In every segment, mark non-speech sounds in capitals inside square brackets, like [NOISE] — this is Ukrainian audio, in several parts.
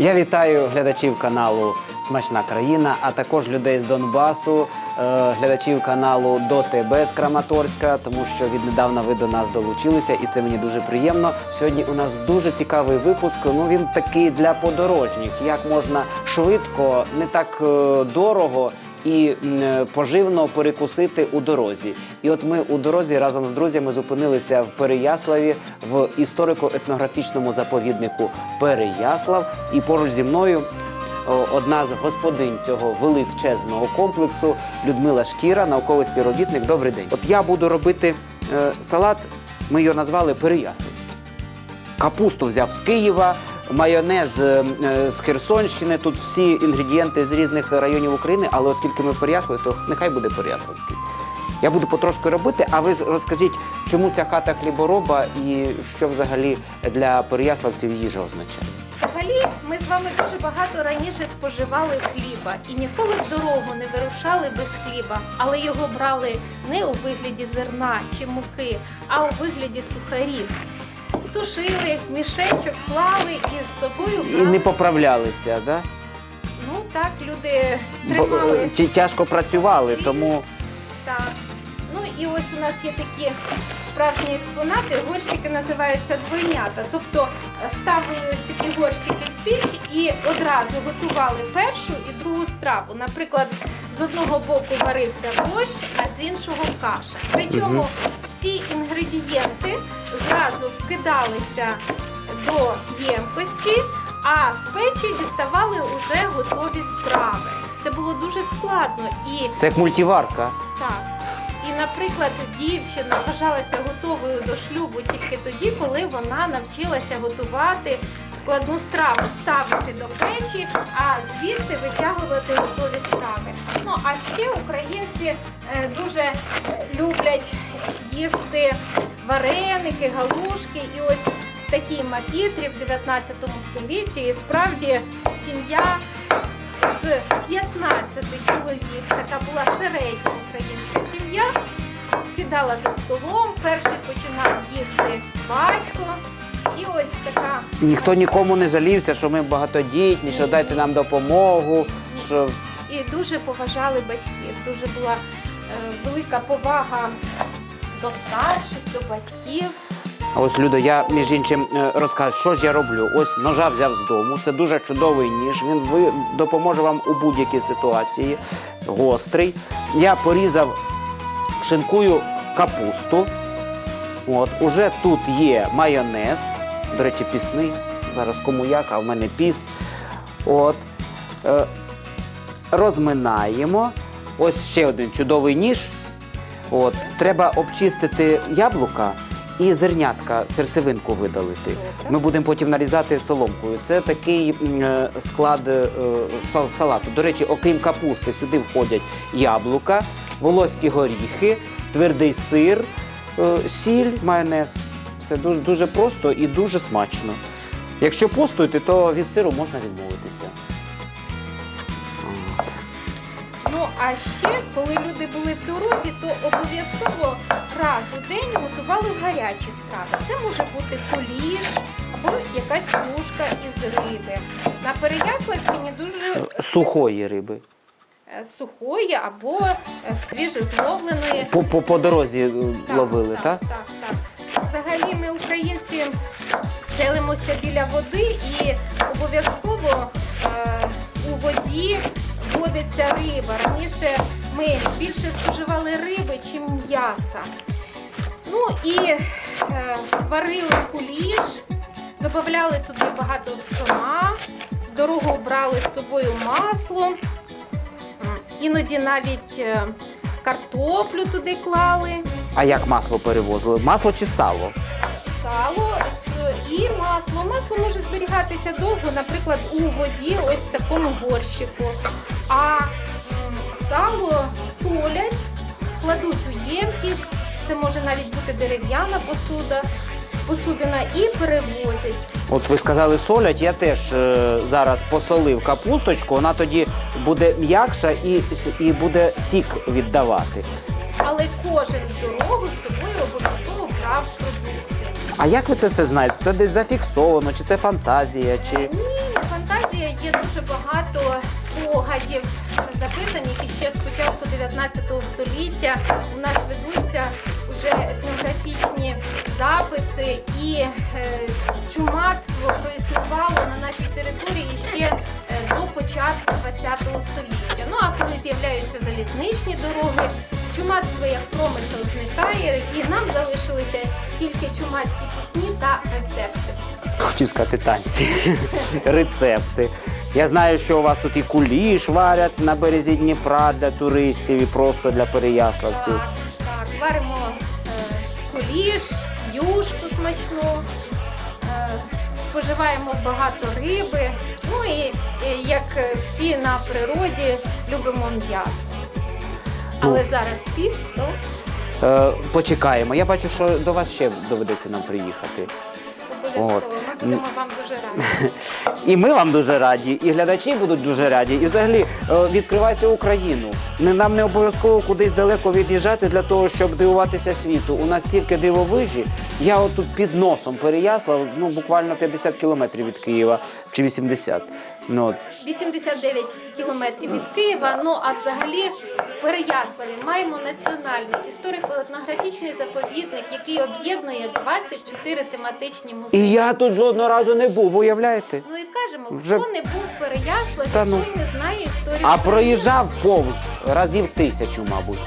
Я вітаю глядачів каналу Смачна країна, а також людей з Донбасу, е, глядачів каналу До тебе з Краматорська, тому що віднедавна ви до нас долучилися, і це мені дуже приємно. Сьогодні у нас дуже цікавий випуск. Ну він такий для подорожніх, як можна швидко, не так е, дорого. І поживно перекусити у дорозі. І от ми у дорозі разом з друзями зупинилися в Переяславі в історико-етнографічному заповіднику Переяслав. І поруч зі мною одна з господинь цього величезного комплексу Людмила Шкіра, науковий співробітник. Добрий день. От я буду робити е, салат. Ми його назвали Переяславський. Капусту взяв з Києва, майонез е, е, з Херсонщини. Тут всі інгредієнти з різних районів України, але оскільки ми в то нехай буде Переяславський. Я буду потрошки робити, а ви розкажіть, чому ця хата хлібороба і що взагалі для переяславців їжа означає? Взагалі, ми з вами дуже багато раніше споживали хліба і ніколи в дорогу не вирушали без хліба, але його брали не у вигляді зерна чи муки, а у вигляді сухарів. Сушили, в мішечок клали і з собою І брали. не поправлялися, да? Ну так, люди Бо, е, тримали. ті- тяжко працювали, тому Так. Ну і ось у нас є такі справжні експонати. Горщики називаються двойнята. Тобто е, ставили ось такі горщики в піч і одразу готували першу і другу страву. Наприклад, з одного боку варився борщ, а з іншого каша. Причому всі інгредієнти зразу вкидалися до ємкості, а з печі діставали вже готові страви. Це було дуже складно і це як мультиварка. так. І, наприклад, дівчина вважалася готовою до шлюбу тільки тоді, коли вона навчилася готувати складну страву, ставити до печі, а звідти витягувати готові страви. Ну а ще українці е, дуже е, люблять їсти вареники, галушки. І ось в такій макітрі в 19 столітті і справді сім'я з 15 чоловік, така була середня українська сім'я, сідала за столом, перший починав їсти батько. І ось така Ніхто нікому не жалівся, що ми багатодітні, що дайте нам допомогу. Що і дуже поважали батьків. Дуже була е, велика повага до старших, до батьків. А ось Люда, я між іншим е, розкажу, що ж я роблю. Ось ножа взяв з дому. Це дуже чудовий ніж. Він ви допоможе вам у будь-якій ситуації. Гострий. Я порізав, шинкую капусту. От, уже тут є майонез. До речі, пісний. Зараз кому як, а в мене піст. От. Е, розминаємо. Ось ще один чудовий ніж. От, треба обчистити яблука і зернятка, серцевинку видалити. Ми будемо потім нарізати соломкою. Це такий е, склад е, сал- салату. До речі, окрім капусти, сюди входять яблука, волоські горіхи, твердий сир, е, сіль, майонез. Все дуже, дуже просто і дуже смачно. Якщо постуєте, то від сиру можна відмовитися. Ну а ще, коли люди були в дорозі, то обов'язково раз у день готували гарячі страви. Це може бути куліш або якась юшка із риби. На Переяславщині дуже Сухої риби. е, сухої або е, свіжезловленої. По, по, по дорозі е, ловили, так? так, так, так. Взагалі ми, українці, селимося біля води і обов'язково е, у воді водиться риба. Раніше ми більше споживали риби, чим м'яса. Ну і е, варили куліш, додавали туди багато пшона, дорогу брали з собою масло, іноді навіть е, картоплю туди клали. А як масло перевозили? Масло чи сало? сало е, і масло. Масло може зберігатися довго, наприклад, у воді, ось в такому горщику. А м, сало солять, кладуть у ємкість, це може навіть бути дерев'яна посуда, посудина і перевозять. От ви сказали солять, я теж е, зараз посолив капусточку, вона тоді буде м'якша і, с- і буде сік віддавати. Але кожен в дорогу з собою обов'язково брав продукти. А як ви це, це знаєте? Це десь зафіксовано, чи це фантазія, чи. Ні, фантазія. є дуже багато спогадів, записаних іще з початку 19 століття. У нас ведуться вже етнографічні записи, і е, чумацтво проіснувало на нашій території ще е, до початку 20 століття. Ну а коли з'являються залізничні дороги, чумацтво як промисел зникає, і нам залишилися тільки чумацькі пісні та рецепти. Хотів сказати танці, [LAUGHS] рецепти. Я знаю, що у вас тут і куліш варять на березі Дніпра для туристів і просто для переяславців. Так, так, варимо е, куліш, юшку смачну, е, споживаємо багато риби. Ну і, і як е, всі на природі любимо м'ясо. Але зараз піст, то Е, почекаємо. Я бачу, що до вас ще доведеться нам приїхати. обов'язково. Ми будемо вам дуже раді. [LAUGHS] І ми вам дуже раді, і глядачі будуть дуже раді. І взагалі е, відкривайте Україну. Не нам не обов'язково кудись далеко від'їжджати для того, щоб дивуватися світу. У нас тільки дивовижі. Я отут під носом Переяслав, ну буквально 50 кілометрів від Києва чи 80. Ну, от. 89 кілометрів від Києва. Ну а взагалі Переяславі маємо національний історико-етнографічний заповідник, який об'єднує 24 тематичні музеї. І я тут жодного разу не був, уявляєте? Ну і кажемо, Вже- хто не був в Переяславі, Та ну. той не знає історію. А проїжджав повз разів тисячу, мабуть.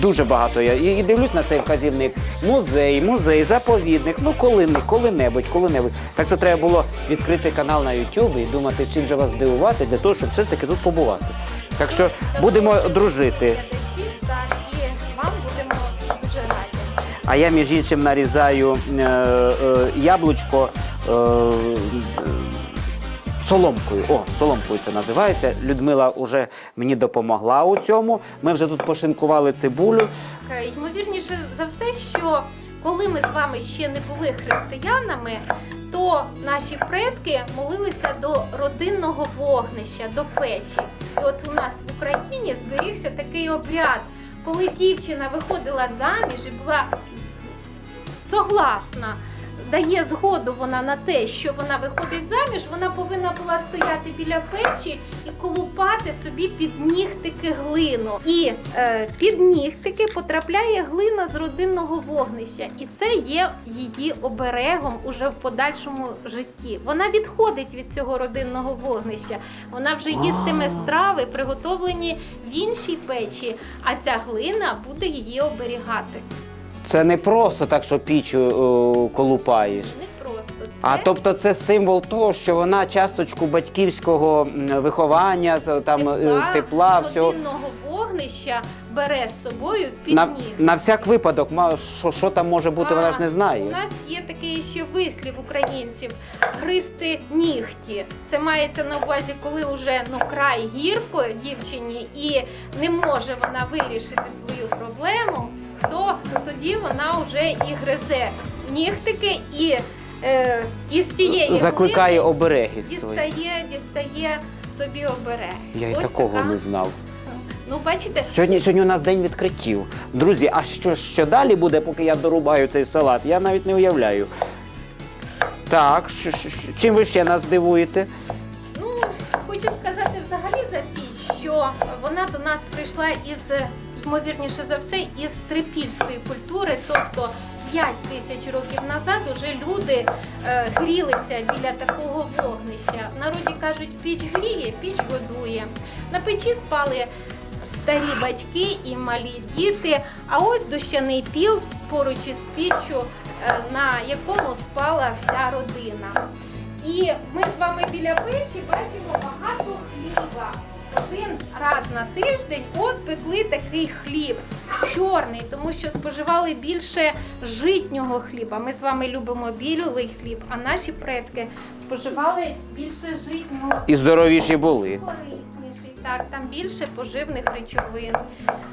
Дуже багато я. І, і дивлюсь на цей вказівник. Музей, музей, заповідник. Ну коли коли-небудь, коли-небудь. Так що треба було відкрити канал на YouTube і думати, чим же вас здивувати, для того, щоб все ж таки тут побувати. Так що будемо дружити. А я між іншим нарізаю е, е, яблучко е, соломкою. О, соломкою це називається. Людмила вже мені допомогла у цьому. Ми вже тут пошинкували цибулю. Ймовірніше за все, що коли ми з вами ще не були християнами, то наші предки молилися до родинного вогнища, до печі. І от у нас в Україні зберігся такий обряд, коли дівчина виходила заміж і була согласна. Дає згоду вона на те, що вона виходить заміж, вона повинна була стояти біля печі і колупати собі під нігтики глину. І е, під нігтики потрапляє глина з родинного вогнища, і це є її оберегом уже в подальшому житті. Вона відходить від цього родинного вогнища. Вона вже їстиме страви, приготовлені в іншій печі, а ця глина буде її оберігати. Це не просто так, що пічу о, колупаєш. Не просто це. А тобто це символ того, що вона часточку батьківського м, виховання, то там е, тепла, всього. родинного вогнища бере з собою під На, ніг. на всяк випадок, ма- що, що там може бути, вона ж не У знає. нас є такий ще вислів українців гризти нігті. Це мається на увазі, коли вже ну край гірко дівчині і не може вона вирішити свою проблему, то тоді вона вже і гризе нігтики і, е, і з тієї Закликає обереги свої. дістає, дістає собі оберег. Я й такого не знав. Ну, бачите, Сьогодні, сьогодні у нас день відкриттів. Друзі, а що, що далі буде, поки я дорубаю цей салат? Я навіть не уявляю. Так, що- що- що- чим ви ще нас здивуєте? Ну, хочу сказати взагалі за піч, що вона до нас прийшла із, ймовірніше за все, із трипільської культури, тобто 5 тисяч років назад уже люди е, грілися біля такого вогнища. В народі кажуть, піч гріє, піч годує. На печі спали старі батьки і малі діти, а ось дощаний піл поруч із піччю, е, на якому спала вся родина. І ми з вами біля печі бачимо багато хліба. Один раз на тиждень от пекли такий хліб чорний, тому що споживали більше житнього хліба. Ми з вами любимо білий хліб, а наші предки споживали більше житнього І здоровіші були. Так, там більше поживних речовин.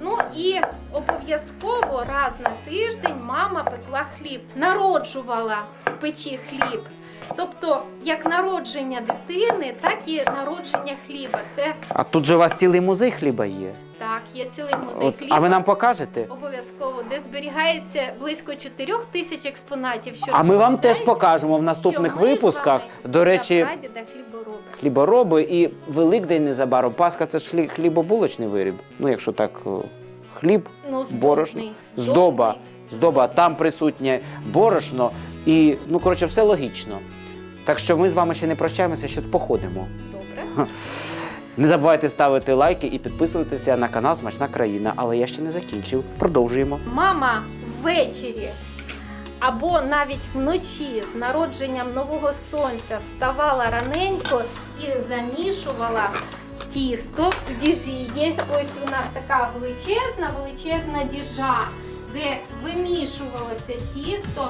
Ну і обов'язково раз на тиждень мама пекла хліб, народжувала в печі хліб. Тобто, як народження дитини, так і народження хліба. Це А тут же у вас цілий музей хліба є. Так є цілий музей От, хліба. а ви нам покажете? Обов'язково, де зберігається близько 4 тисяч експонатів. Що А ми вам теж покажемо в наступних випусках. До речі, хлібороби. хлібороби і Великдень незабаром. Пасха це ж хлібобулочний виріб. Ну, якщо так, хліб, Ну, здобний, борошно, здобний. здоба, здоба, там присутнє борошно. І, ну, коротше, все логічно. Так що ми з вами ще не прощаємося, ще походимо. Добре. Не забувайте ставити лайки і підписуватися на канал Смачна країна. Але я ще не закінчив. Продовжуємо. Мама ввечері або навіть вночі з народженням нового сонця вставала раненько і замішувала тісто в діжі. Є ось у нас така величезна, величезна діжа, де вимішувалося тісто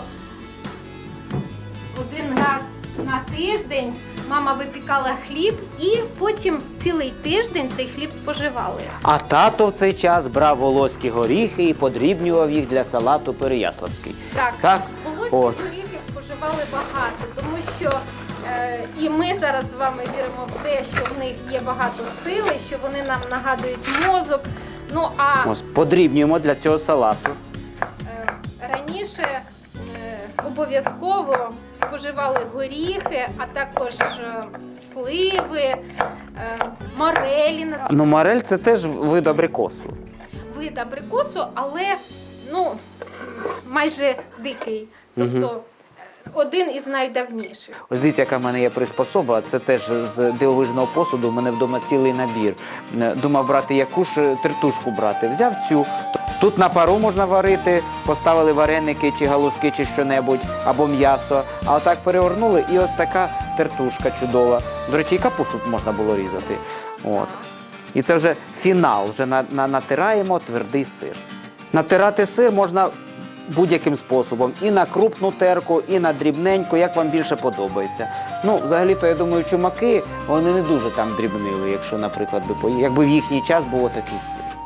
один раз на тиждень. Мама випікала хліб і потім цілий тиждень цей хліб споживали. А тато в цей час брав волоські горіхи і подрібнював їх для салату Переяславський. Так, Так? волоські От. горіхи споживали багато, тому що е, і ми зараз з вами віримо в те, що в них є багато сили, що вони нам нагадують мозок. Ну а Ось подрібнюємо для цього салату. е, раніше е, обов'язково споживали горіхи, а також е, сливи, е, морелі, Ну, морель це теж вид абрикосу. вид абрикосу, але ну майже дикий. Тобто е, один із найдавніших. Ось дивіться, яка в мене є приспособа. Це теж з дивовижного посуду. У мене вдома цілий набір. Думав брати яку ж тертушку брати. Взяв цю. Тут на пару можна варити, поставили вареники чи галушки, чи що-небудь, або м'ясо. А отак перевернули, і ось така тертушка чудова. До речі, і капусту можна було різати. От. І це вже фінал. Вже на, на, натираємо твердий сир. Натирати сир можна будь-яким способом. І на крупну терку, і на дрібненьку, як вам більше подобається. Ну, взагалі-то, я думаю, чумаки вони не дуже там дрібнили, якщо, наприклад, би пої- якби в їхній час було такий сир.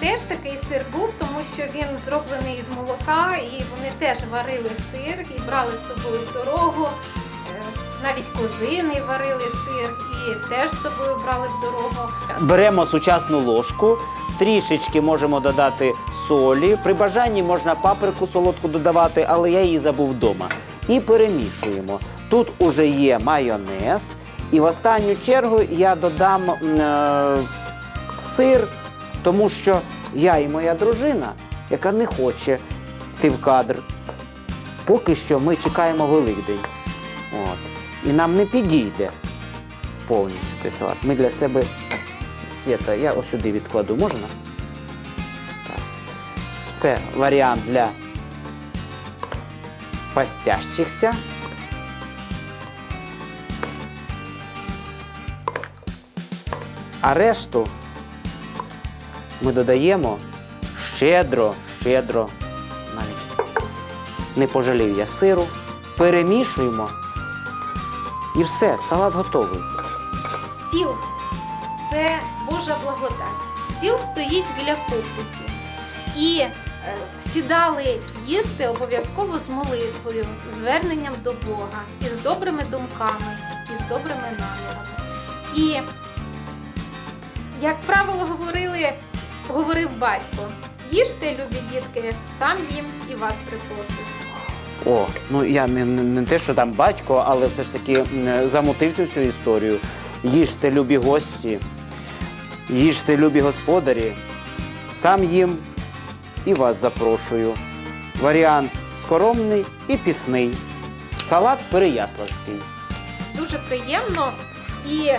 Теж такий сир був, тому що він зроблений із молока, і вони теж варили сир і брали з собою в дорогу. Е, Навіть козини варили сир і теж з собою брали в дорогу. Беремо сучасну ложку, трішечки можемо додати солі. При бажанні можна паприку солодку додавати, але я її забув вдома. І перемішуємо. Тут уже є майонез. І в останню чергу я додам е, сир, тому що я і моя дружина, яка не хоче йти в кадр. Поки що ми чекаємо Великдень. От. І нам не підійде повністю цей салат. Ми для себе Свята, я ось сюди відкладу, можна? Так. Це варіант для пастящихся. А решту ми додаємо щедро, щедро, навіть не пожалів я сиру, перемішуємо і все, салат готовий. Стіл це Божа благодать. Стіл стоїть біля кухні. І е, сідали їсти обов'язково з молитвою, зверненням до Бога, із добрими думками, із добрими намірами. І, як правило, говорили, говорив батько: їжте, любі дітки, сам їм і вас припрошую. О, ну я не, не, не те, що там батько, але все ж таки м, замутив цю всю історію. Їжте, любі гості, їжте, любі господарі. Сам їм і вас запрошую. Варіант скоромний і пісний. Салат переяславський. дуже приємно і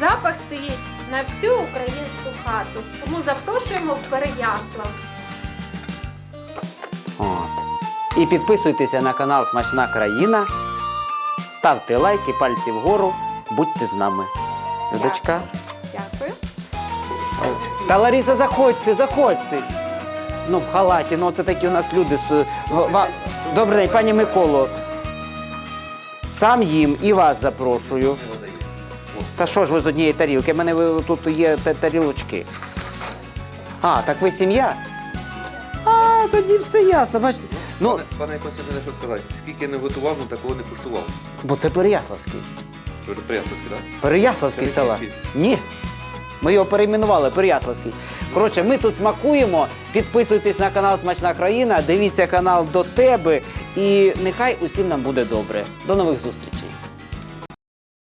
запах стоїть на всю українську хату. Тому запрошуємо в Переяслав. От. І підписуйтеся на канал Смачна країна. Ставте лайки, пальці вгору, будьте з нами. Людочка. Дякую. Та Лариса, заходьте, заходьте. Ну, в халаті, ну це такі у нас люди. з- в- ва- Добрий день, пані Миколо. Сам їм і вас запрошую. Та що ж ви з однієї тарілки? У мене ви- тут є тарілочки. А, так ви сім'я? А, тоді все ясно. Бачите. Ну, Пане, пане Константине, що сказати? Скільки не готував, ну такого не куштував. бо це Переяславський. Це вже Прияславський, так? Переяславський Це. Львівський? Ні. Ми його перейменували, Переяславський. Коротше, ми тут смакуємо. Підписуйтесь на канал Смачна країна, дивіться канал до тебе. І нехай усім нам буде добре. До нових зустрічей.